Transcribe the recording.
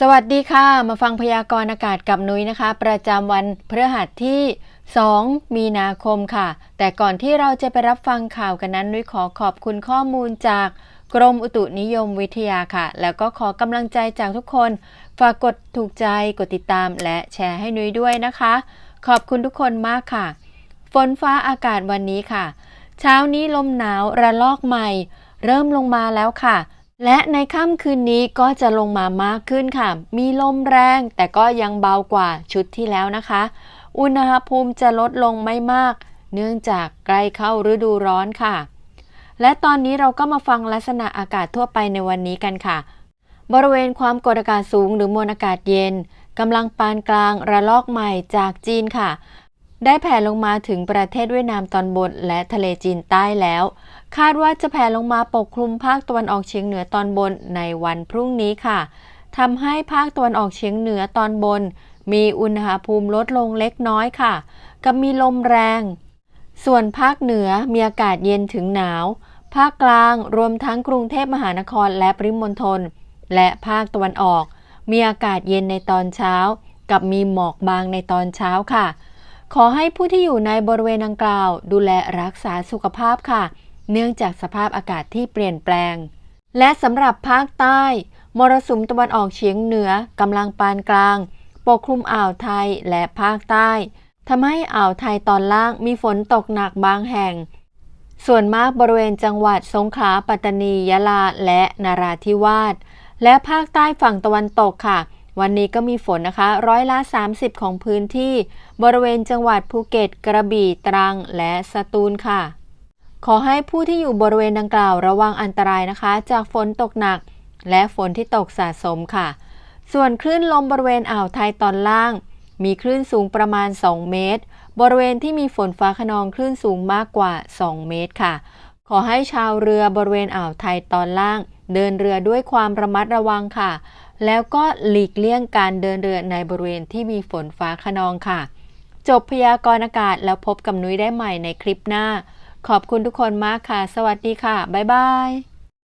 สวัสดีค่ะ มาฟังพยากรณ์อากาศกับนุ้ยนะคะ ประจำวันพฤหัสที่ 2 มีนาคมค่ะ แต่ก่อนที่เราจะไปรับฟังข่าวกันนั้น นุ้ยขอขอบคุณข้อมูลจากกรมอุตุนิยมวิทยาค่ะ แล้วก็ขอกำลังใจจากทุกคน ฝากกดถูกใจ กดติดตามและแชร์ให้นุ้ยด้วยนะคะ ขอบคุณทุกคนมากค่ะ ฝนฟ้าอากาศวันนี้ค่ะ เช้านี้ลมหนาวระลอกใหม่ เริ่มลงมาแล้วค่ะ และในค่ำคืนนี้ก็จะลงมามากขึ้นค่ะ มีลมแรงแต่ก็ยังเบากว่าชุดที่แล้วนะคะ อุณหภูมิจะลดลงไม่มาก เนื่องจากใกล้เข้าฤดูร้อนค่ะ และตอนนี้เราก็มาฟังลักษณะอากาศทั่วไปในวันนี้กันค่ะ บริเวณความกดอากาศสูงหรือมวลอากาศเย็นกำลังปานกลางระลอกใหม่จากจีนค่ะ ได้แผ่ลงมาถึงประเทศเวียดนามตอนบนและทะเลจีนใต้แล้ว คาดว่าจะแผ่ลงมาปกคลุมภาคตะวันออกเฉียงเหนือตอนบนในวันพรุ่งนี้ค่ะทำให้ภาคตะวันออกเฉียงเหนือตอนบน มีอุณหภูมิลดลงเล็กน้อยค่ะ กับมีลมแรง ส่วนภาคเหนือมีอากาศเย็นถึงหนาว ภาคกลางรวมทั้งกรุงเทพมหานครและปริมณฑลและภาคตะวันออก มีอากาศเย็นในตอนเช้า กับมีหมอกบางในตอนเช้าค่ะ ขอให้ผู้ที่อยู่ในบริเวณดังกล่าว ดูแลรักษาสุขภาพค่ะ เนื่องจากสภาพอากาศที่เปลี่ยนแปลง และสำหรับภาคใต้ มรสุมตะวันออกเฉียงเหนือกำลังปานกลาง ปกคลุมอ่าวไทยและภาคใต้ทำให้อ่าวไทยตอนล่างมีฝนตกหนักบางแห่ง ส่วนมากบริเวณจังหวัดสงขลาปัตตานียะลาและนาราธิวาสและภาคใต้ฝั่งตะวันตกค่ะ วันนี้ก็มีฝนนะคะ ร้อยละ 30 ของพื้นที่ บริเวณจังหวัดภูเก็ต กระบี่ตรัง และสตูลค่ะ ขอให้ผู้ที่อยู่บริเวณดังกล่าวระวังอันตรายนะคะ จากฝนตกหนัก และฝนที่ตกสะสมค่ะ ส่วนคลื่นลมบริเวณอ่าวไทยตอนล่าง มีคลื่นสูงประมาณ 2 เมตร บริเวณที่มีฝนฟ้าขนองคลื่นสูงมากกว่า 2 เมตรค่ะ ขอให้ชาวเรือบริเวณอ่าวไทยตอนล่าง เดินเรือด้วยความระมัดระวังค่ะ แล้วก็หลีกเลี่ยงการเดินเรือในบริเวณที่มีฝนฟ้าขนองค่ะ จบพยากรณ์อากาศแล้วพบกับนุ้ยได้ใหม่ในคลิปหน้า ขอบคุณทุกคนมากค่ะ สวัสดีค่ะ บ๊ายบาย